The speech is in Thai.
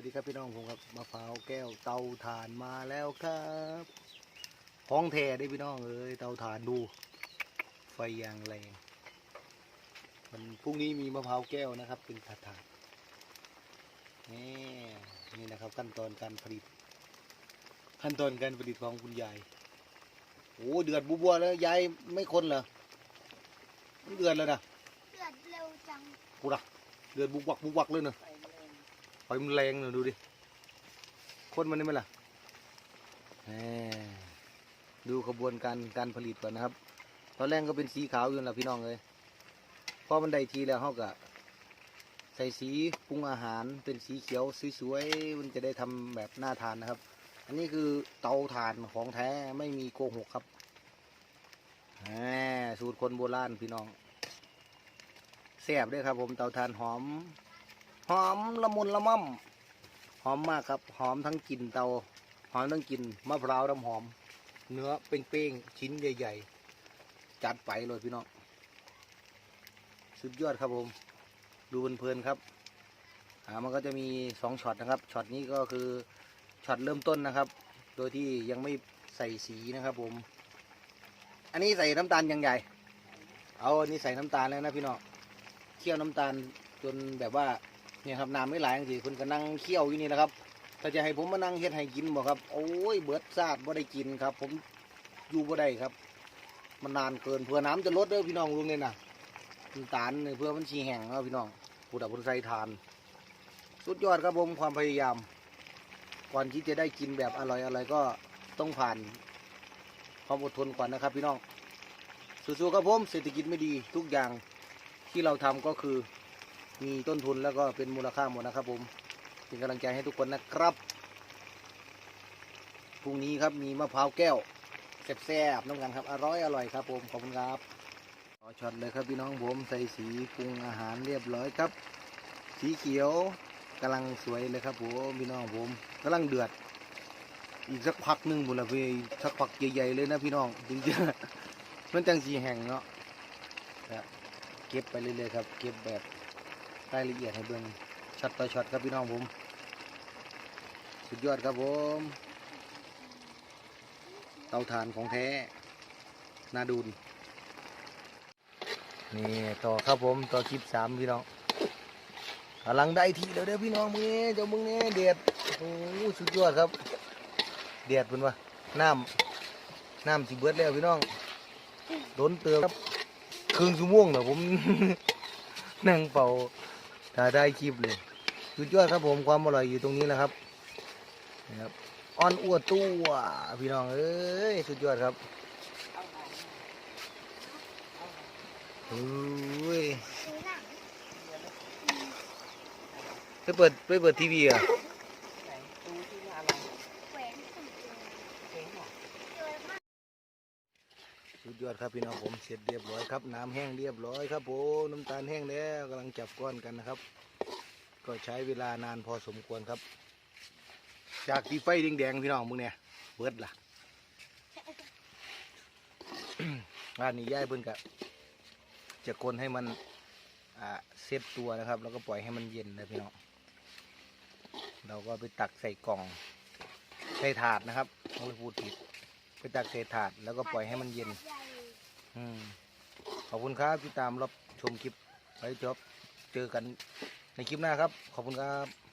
วัสดีครับพี่น้องผมครับมะพร้าวแก้วเตาถ่านมาแล้วครับของแท้ได้พี่น้องเอ้ยเตาถ่านดู ไฟยางแรงมันพรุ่งนี้มีมะพร้าวแก้วนะครับ เป็นถาดถาดนี่นี่นะครับ ขั้นตอนการผลิต ขั้นตอนการผลิตของคุณยายโอ้เดือดบัวๆแล้วยายไม่คนเหรอมันเดือดแล้วนะเลือดเร็วจังกูละเดือดบุกวักบุกวักเลยเนอะ ไฟมันแรงเนอะดูดิคนมันได้ไหมล่ะแหมดูขบวนการการผลิตก่อนนะครับ ตอนแรกก็เป็นสีขาวอยู่นะพี่น้องเลยพอมันได้ทีแล้วเขาก็ใส่สีปรุงอาหารเป็นสีเขียวสวยๆมันจะได้ทำแบบน่าทานนะครับ อันนี้คือเตาถ่านของแท้ไม่มีโกหกครับแหมสูตรคนโบราณพี่น้องแซ่บด้วยครับผมเตาถ่านหอม หอมละมุนละม่อม หอมมากครับ หอมทั้งกลิ่นเตา หอมทั้งกลิ่นมะพร้าวน้ำหอม เนื้อเป้งๆ ชิ้นใหญ่ๆ จัดไปเลยพี่น้อง สุดยอดครับผม ดูเพลินๆครับ อ่า มันก็จะมีสองช็อตนะครับ ช็อตนี้ก็คือช็อตเริ่มต้นนะครับ โดยที่ยังไม่ใส่สีนะครับผม อันนี้ใส่น้ำตาลยังใหญ่ เอา อันนี้ใส่น้ำตาลแล้วนะพี่น้อง เคี่ยวน้ำตาลจนแบบว่า เนี่ยครับน้ำไม่ไหลจริงๆคุณก็นั่งเคี่ยวอยู่นี่นะครับถ้าจะให้ผมมานั่งเฮ็ดให้กินบ่ครับ โอ้ยเบิดซาดบ่ได้กินครับ ผมอยู่บ่ได้ครับ มันนานเกินเพื่อน้ำจะลดเด้อพี่น้องลุงเนี่ยนะน้ำตาลเนี่ยเพื่อมันชีแห้งเนาะพี่น้องผู้ดับคนใส่ทาน สุดยอดครับผมความพยายาม ก่อนที่จะได้กินแบบอร่อยอร่อยก็ต้องผ่านความอดทนก่อนนะครับ พี่น้องสู้ๆครับผมเศรษฐกิจไม่ดีทุกอย่างที่เราทำก็คือ มีต้นทุนแล้วก็เป็นมูลค่าหมดนะครับ ผมเป็นกำลังใจให้ทุกคนนะครับพรุ่งนี้ครับมีมะพร้าวแก้วแซ่บๆน้ำกันครับอร่อยอร่อยครับ ผมขอบคุณครับขอช็อตเลยครับพี่น้องผมใส่สีปรุงอาหารเรียบร้อยครับ สีเขียวกำลังสวยเลยครับผมพี่น้องผมกำลังเดือด อีกสักพักหนึ่งบุญละเพี่สักพักใหญ่ๆเลยนะพี่น้องจริงๆมันจังสีแห้งเนาะเก็บไปเรื่อยๆครับ เก็บแบบ รายละเอียดให้เบิ่งช็อตต่อช็อตครับพี่น้องผม สุดยอดครับผม เตาถ่านของแท้นาดูนนี่ต่อครับผมต่อคลิปสามพี่น้องกำลังได้ทีแล้วเด้อพี่น้องมึงนี่เจ้ามึงนี่เด็ดโอ้สุดยอดครับเด็ดเป็นวะน้ำน้ำสิเบิดแล้วพี่น้องโดนเตือครับครึ่งชั่วโมงเนอผมนั่งเป่า ถ้าได้คลิปเลยสุดยอดครับผมความอร่อยอยู่ตรงนี้แหละครับนะครับอ่อนอ้วนตัวพี่น้องเอ้ยสุดยอดครับโอ้ยไปเปิดไปเปิดทีวีอะ แหวนสุดเลยเจอมาก สุดยอดครับพี่น้องผมเสร็จเรียบร้อยครับ น้ำแห้งเรียบร้อยครับผมน้ำตาลแห้งแล้วกำลังจับก้อนกันนะครับ ก็ใช้เวลานานพอสมควรครับ จากที่ไฟแดงๆพี่น้องมึงเนี่ยเบิดล่ะงานนี้ย่ายเพิ่นกะจะคนให้มันอ่าเซตตัวนะครับ แล้วก็ปล่อยให้มันเย็นนะพี่น้องเราก็ไปตักใส่กล่องใส่ถาดนะครับไม่พูดผิด ไปตักใส่ถาดแล้วก็ปล่อยให้มันเย็น อืมขอบคุณครับที่ตามรับชมคลิปไว้จบเจอกันในคลิปหน้าครับ ขอบคุณครับ